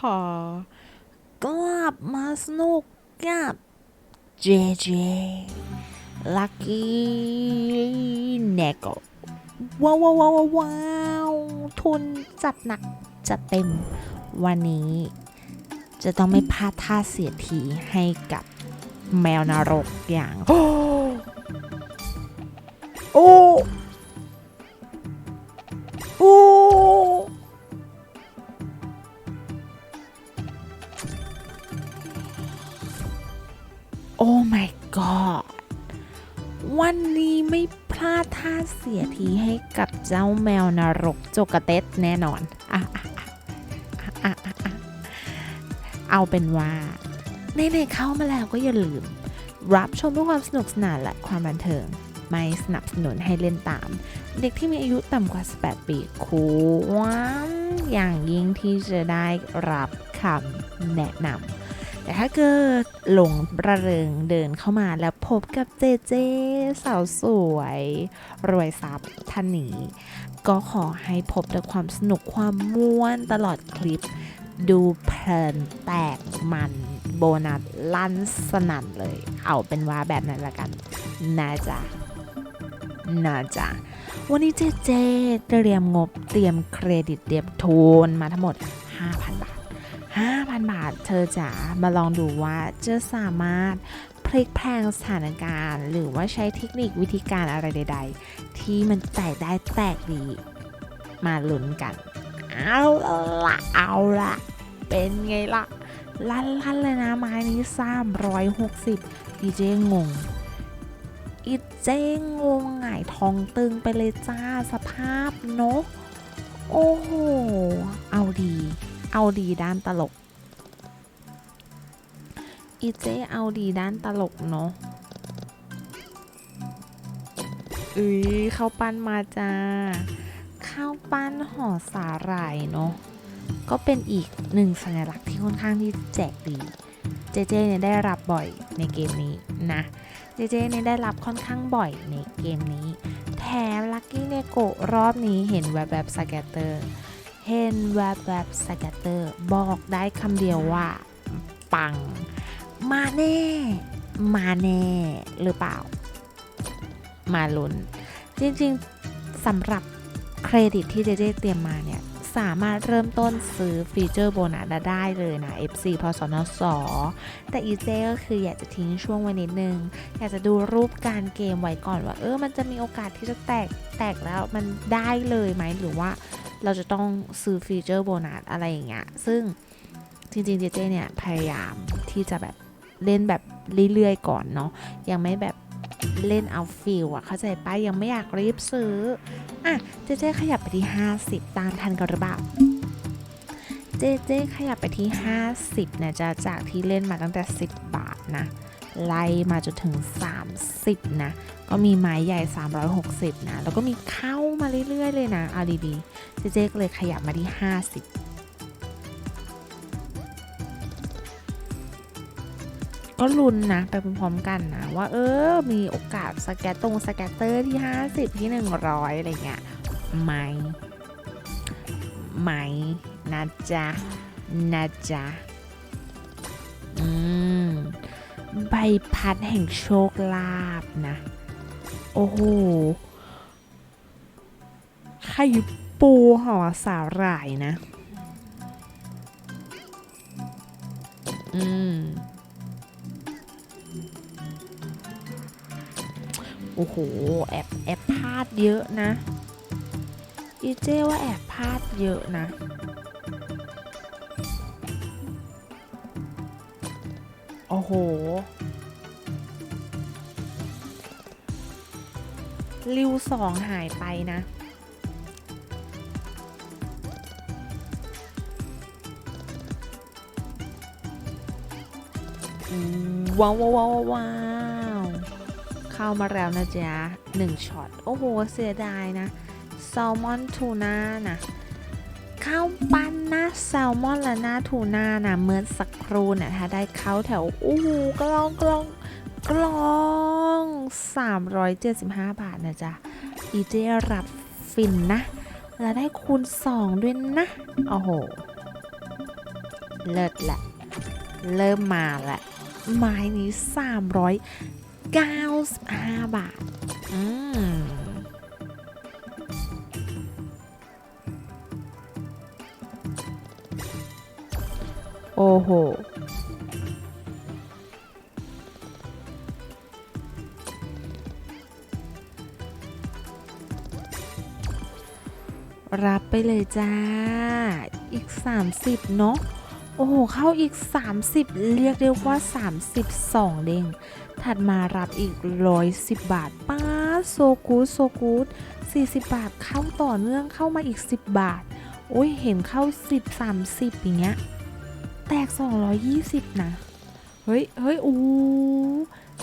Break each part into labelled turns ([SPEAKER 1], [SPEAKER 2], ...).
[SPEAKER 1] หากลับมาสนุกกับเจเจลักกี้เนโกว้าวว้าวว้าวว้าวทุนจัดหนักจัดเต็มวันนี้ จะต้องไม่พลาดท่าเสียทีให้กับแมวนรกอย่าง โอ้โอ้ กับเจ้าแมวนรกโจกกเต็ดแน่นอนอะอะอะอะอะอะเอาเป็นว่าในๆเข้ามาแล้วก็อย่าลืม รับชมเพื่อความสนุกสนานและความบันเทิง ไม่สนับสนุนให้เล่นตาม เด็กที่มีอายุต่ำกว่า 18 ปีควรอย่างยิ่งที่จะได้รับคำแนะนำ แต่ถ้าเกิดหลงระเริงเดินเข้ามาแล้วพบกับเจเจสาวสวย รวยทรัพย์ท่านนี้ ก็ขอให้พบแต่ความสนุกความม่วนตลอดคลิป ดูเพลินแตกมันโบนัสลั่นสนั่นเลย เอาเป็นว่าแบบนั้นละกันนะจ๊ะนะจ๊ะวันนี้เจเจเตรียมงบเตรียมเครดิตเตรียมทุนมาทั้งหมด 5,000 บาท 5,000 บาท เธอจ๋ามาลองดูว่าจะสามารถพลิกแพลงสถานการณ์ หรือว่าใช้เทคนิควิธีการอะไรใด ๆ ที่มันแตกได้แตกดี มาลุ้นกัน เอาละเอาละเป็นไงล่ะ ลั่นลั่นๆเลยนะไม้นี้360ดีเจงงอีเจงงงหงายทองตึงไปเลยจ้าสภาพนก โอ้โห เอาดี เอาดีด้านตลก อีเจเอาดีด้านตลกเนาะอุ้ยข้าวปั้นมาจ้าข้าวปั้นห่อสาหร่ายเนาะก็เป็นอีกหนึ่งสัญลักษณ์ที่ค่อนข้างที่แจกดี เจเจเนี่ยได้รับบ่อยในเกมนี้นะ เจเจเนี่ยได้รับค่อนข้างบ่อยในเกมนี้ แถมลักกี้เนโกรอบนี้เห็นแวบแบบสแกตเตอร์ เห็นแวบแบบสแกตเตอร์ บอกได้คำเดียวว่า ปัง มาแน่ มาแน่ หรือเปล่า มาลุ้น จริงๆสำหรับเครดิตที่เจเจเตรียมมาเนี่ย สามารถเริ่มต้นซื้อฟีเจอร์โบนัสได้เลยนะ FC พสนสแต่อีเจก็คืออยากจะทิ้งช่วงไว้นิดนึง อยากจะดูรูปการเกมไว้ก่อนว่า เออมันจะมีโอกาสที่จะแตกแตกแล้วมันได้เลยไหมหรือว่า เราจะต้องซื้อฟีเจอร์โบนัสอะไรอย่างเงี้ย ซึ่งจริงๆเจเจเนี่ยพยายามที่จะแบบเล่นแบบเรื่อยๆก่อนเนาะ ยังไม่แบบเล่นเอาฟิลอะเข้าใจป้ายังไม่อยากรีบซื้อ อะ เจเจขยับไปที่ 50 ตามทันกันหรือเปล่า เจเจขยับไปที่ 50นะจะจากที่เล่นมาตั้งแต่ 10 บาทนะ ไล่มาจนถึง 30 นะ ก็มีไม้ใหญ่ 360 นะ แล้วก็มีเข้ามาเรื่อย ๆ เลยนะเอาดีๆเจเจก็เลยขยับมาที่ 50ก็ลุ้นนะไปพร้อมๆกันนะ ว่าเออ มีโอกาสสแกตตรงสแกตเตอร์ที่ 50 ที่ 100 อะไรเงี้ยไหมไหมนะจ๊ะนะจ๊ะอืม ใบพัดแห่งโชคลาภนะ โอ้โหไข่ปูห่อสาหร่ายนะ อืม โอ้โห แอบแอบพลาดเยอะนะ อีเจว่าแอบพลาดเยอะนะ โห ริวสองหายไปนะว้าวว้าวว้าวว้าวเข้ามาแล้วนะจ๊ะหนึ่งช็อต โอ้โห เสียดายนะ แซลมอนทูน่านะ ข้าวปั้นหนะแซลมอนและหน้าทูน่านะเมื่อสักครู่นี่ยถ้าได้เข้าแถวโอ้กลองกลองกลอง375 บาทนะจ๊ะอีเจรับฟินนะ แล้วได้คูณ 2 ด้วยนะ โอ้โห เลิศแหละ เริ่มมาแหละไม้นี้ 395 บาท อืม โอ้โห รับไปเลยจ้า อีก 30 เนาะ โอ้โห เข้าอีก 30 เรียกได้ว่า 32 เด้ง ถัดมารับอีก 110 บาท ป้าโซกูโซกูด40 บาท เข้าต่อเนื่องเข้ามาอีก 10 บาท โอ้ย เห็นเข้า 10 30 อย่างเงี้ย แตก 220 นะ เฮ้ยเฮ้ยโอ้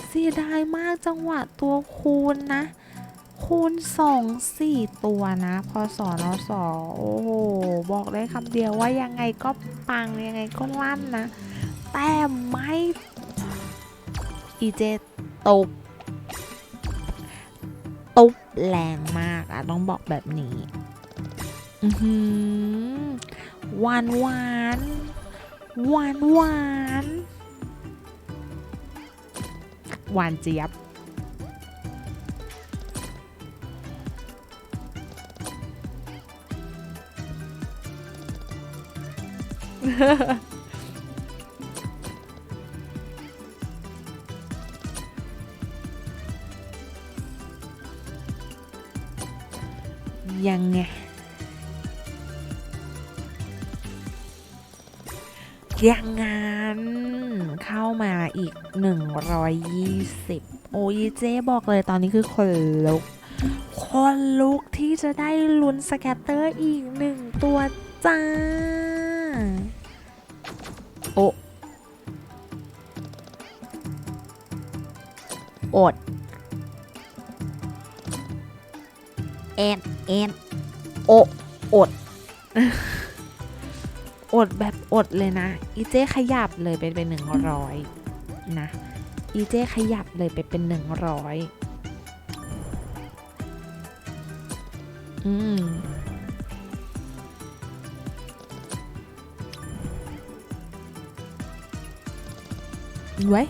[SPEAKER 1] เสียดายมากจังหวะตัวคูณนะ คูณ 2 4 ตัวนะ พอสอนอสอโอ้โห บอกได้คำเดียวว่ายังไงก็ปัง ยังไงก็ลั่นนะ แต่ไม่อีเจตบตุบแรงมากอะต้องบอกแบบนี้ อือหือหวานหวาน หวานหวานหวานเจี๊ยบ ยังไง ยังงั้น เข้ามาอีก 120 โอ้ยเจ๊บอกเลยตอนนี้คือคนลุก คนลุกที่จะได้ลุ้นสแกตเตอร์อีกหนึ่งตัวจ้า โออดแอนแอนโออด อดแบบอดเลยนะ อีเจ้ขยับเลยไปเป็นหนึ่งร้อยนะ อีเจ้ขยับเลยไปเป็นหนึ่งร้อยอืมไว้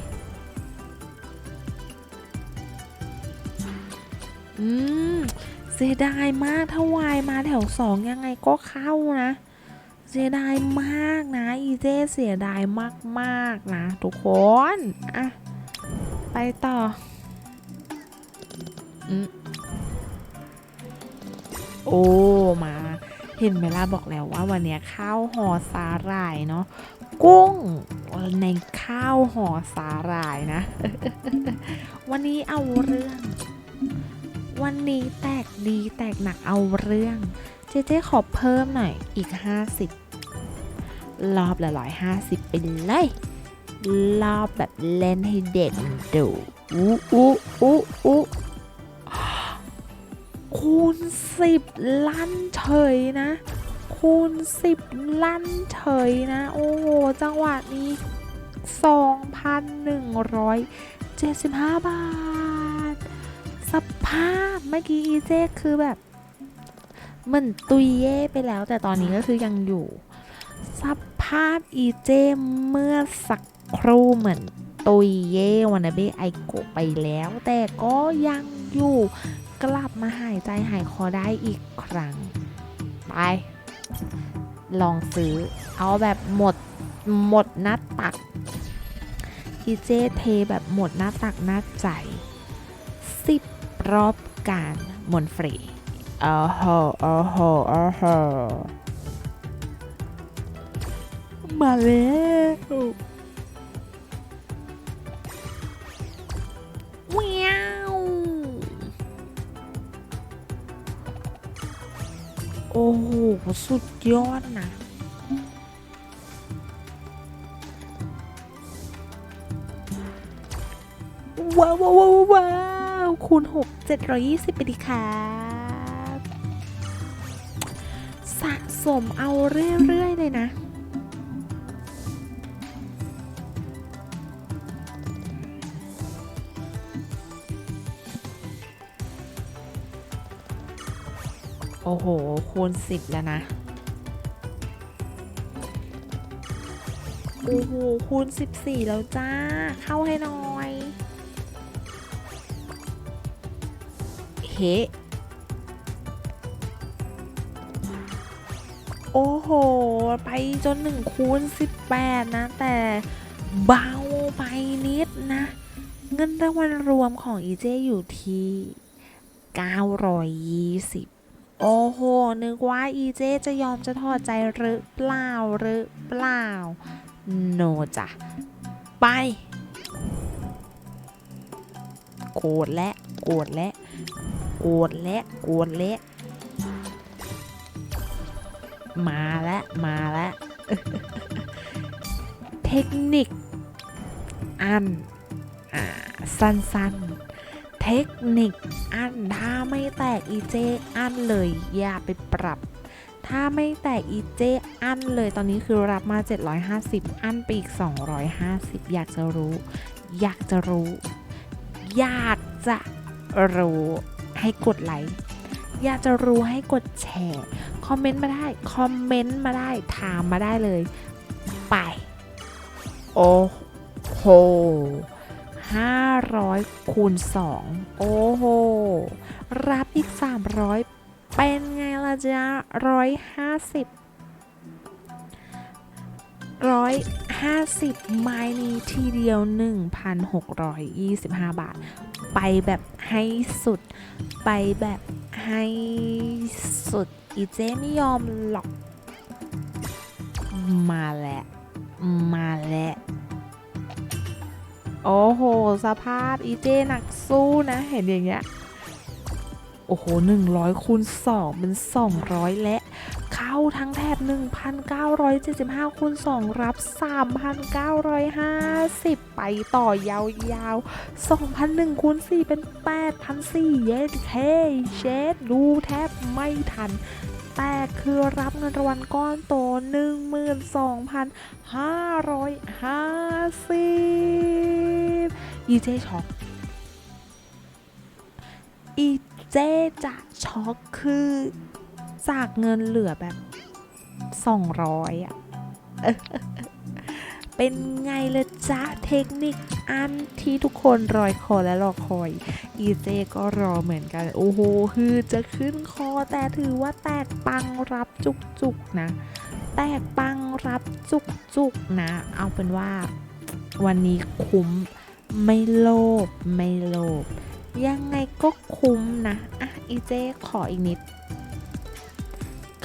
[SPEAKER 1] อืม เสียดายมากถ้าวายมาแถวสองยังไงก็เข้านะ สียดายมากนะ อีเจเสียดายมากๆนะ ทุกคน อะ ไปต่ออืมโอ้ มา เห็นเวลาบอกแล้วว่าวันนี้ข้าวห่อสาหร่ายเนาะกุ้งในข้าวห่อสาหร่ายนะ วันนี้เอาเรื่อง วันนี้แตกดีแตกหนักเอาเรื่อง เจ๊เจ๊ขอเพิ่มหน่อยอีก 50 รอบละร้อยห้าสิบไปเลย รอบแบบเล่นให้เด็ดดูอู้อู้อู้อู้คูณสิบลั่นเฉยนะ คูณสิบลั่นเฉยนะ โอ้โห จังหวะนี้2,175บาท สภาพเมื่อกี้อีเจคือแบบเหมันตุยเย่ไปแล้ว แต่ตอนนี้ก็คือยังอยู่ส ภาพอีเจเมื่อสักครู่เหมือนตุยเยวานาเบไอโกไปแล้ว แต่ก็ยังอยู่กลับมาหายใจหายคอได้อีกครั้ง ไป ลองซื้อ เอาแบบหมดหมดหน้าตักอีเจเทแบบหมดหน้าตักหน้าใจสิบรอบการหมนฟรีอ้โหอ้โหอ้โห มาแล้วว้าวโอ้โหสุดยอดนะว้าวว้าวว้าวว้าวคูณ6 720ไปดีครับสะสมเอาเรื่อย ๆ เลยนะ โอ้โห คูณ10แล้วนะ โอ้โห คูณ14แล้วจ้า เข้าให้หน่อย เฮ้โอ้โห ไปจน1คูณ18นะ แต่เบาไปนิดนะ เงินรางวัลรวมของอีเจอยู่ที่ 920 โอ้โห นึกว่าอีเจจะยอมจะถอดใจหรือเปล่าหรือเปล่า โนจ้ะ ไป โกรธและโกรธและโกรธและโกรธและมาแล้วมาแล้วเทคนิค อัน อ่า สั้นๆ เทคนิคอันถ้าไม่แตกอีเจอันเลยอย่าไปปรับ ถ้าไม่แตกอีเจอันเลยตอนนี้คือรับมา 750 อันไปอีก 250 อยากจะรู้ อยากจะรู้ อยากจะรู้ให้กดไลค์อยากจะรู้ให้กดแชร์ คอมเมนต์มาได้ คอมเมนต์มาได้ ถามมาได้เลย ไป โอ้โห 500 คูณ 2 โอ้โห รับอีก 300 เป็นไงล่ะจ๊ะ 150 150 ไม้นี้ทีเดียว 1,625 บาท ไปแบบให้สุด ไปแบบให้สุด อีเจไม่ยอมหรอก มาแล้ว มาแล้ว โอ้โห สภาพอีเจหนักสู้นะ เห็นอย่างเงี้ย โอ้โห100คูณ2เป็น200และ เข้าทั้งแถบ1,975คูณ2รับ3,950ไปต่อยาวๆ2,001คูณ4เป็น8,400เย้เคเชดดูแทบไม่ทัน แต่คือรับเงินรางวัลก้อนโต 12,550อีเจช็อกอีเจจะช็อกคือจากเงินเหลือแบบ 200อะ เป็นไงเลยจ๊ะเทคนิคอันที่ทุกคนรอยคอและรอคอย อีเจก็รอเหมือนกัน โอ้โหคือจะขึ้นคอแต่ถือว่าแตกปังรับจุกจุกๆนะ แตกปังรับจุกจุกๆนะ เอาเป็นว่าวันนี้คุ้มไม่โลภไม่โลภยังไงก็คุ้มนะ อะอีเจขออีกนิด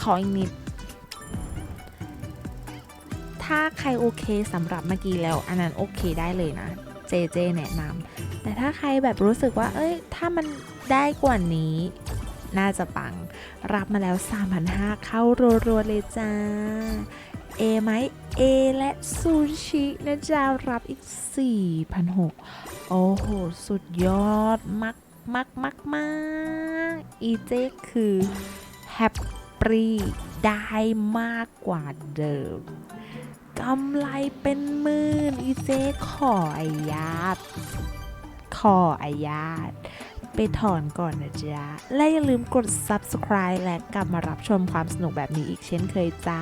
[SPEAKER 1] ขออีกนิด ถ้าใครโอเคสำหรับเมื่อกี้แล้ว อันนั้นโอเคได้เลยนะ เจเจแนะนำแต่ถ้าใครแบบรู้สึกว่า เอ้ย ถ้ามันได้กว่านี้ น่าจะปัง รับมาแล้ว 3,500 เข้ารัวๆเลยจ้า เอไหมเอและซูชินะจ๊ะรับอีก 4,600 โอ้โห สุดยอดมากมากมากมากอีเจคือแฮปปี้ได้มากกว่าเดิม กำไรเป็นหมื่นอีเจขออนุญาตขออนุญาตไปถอนก่อนนะจ๊ะ และอย่าลืมกด subscribe และกลับมารับชมความสนุกแบบนี้อีกเช่นเคยจ้า